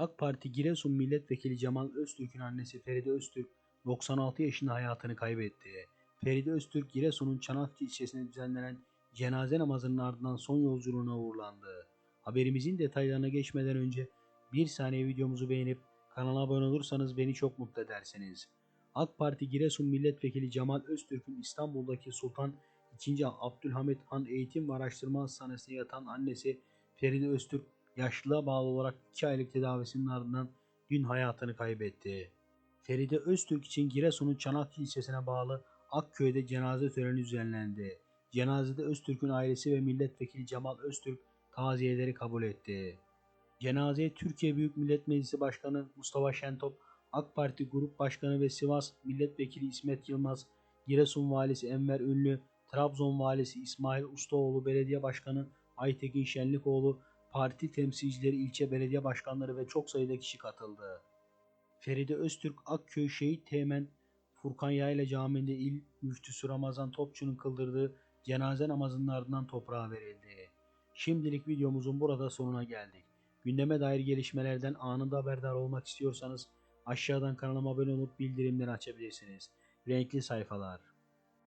AK Parti Giresun Milletvekili Cemal Öztürk'ün annesi Feride Öztürk 96 yaşında hayatını kaybetti. Feride Öztürk Giresun'un Çanakçı ilçesinde düzenlenen cenaze namazının ardından son yolculuğuna uğurlandı. Haberimizin detaylarına geçmeden önce bir saniye videomuzu beğenip kanala abone olursanız beni çok mutlu edersiniz. AK Parti Giresun Milletvekili Cemal Öztürk'ün İstanbul'daki Sultan II. Abdülhamit Han Eğitim ve Araştırma Hastanesi'ne yatan annesi Feride Öztürk yaşlılığa bağlı olarak 2 aylık tedavisinin ardından dün hayatını kaybetti. Feride Öztürk için Giresun'un Çanakçı ilçesine bağlı Akköy'de cenaze töreni düzenlendi. Cenazede Öztürk'ün ailesi ve milletvekili Cemal Öztürk taziyeleri kabul etti. Cenazeye Türkiye Büyük Millet Meclisi Başkanı Mustafa Şentop, AK Parti Grup Başkanı ve Sivas Milletvekili İsmet Yılmaz, Giresun Valisi Enver Ünlü, Trabzon Valisi İsmail Ustaoğlu, Belediye Başkanı Aytekin Şenlikoğlu, parti temsilcileri, ilçe belediye başkanları ve çok sayıda kişi katıldı. Feride Öztürk Akköy Şehit Teğmen Furkan Yayla Camii'nde il müftüsü Ramazan Topçu'nun kıldırdığı cenaze namazının ardından toprağa verildi. Şimdilik videomuzun burada sonuna geldik. Gündeme dair gelişmelerden anında haberdar olmak istiyorsanız aşağıdan kanalıma abone olup bildirimleri açabilirsiniz. Renkli sayfalar.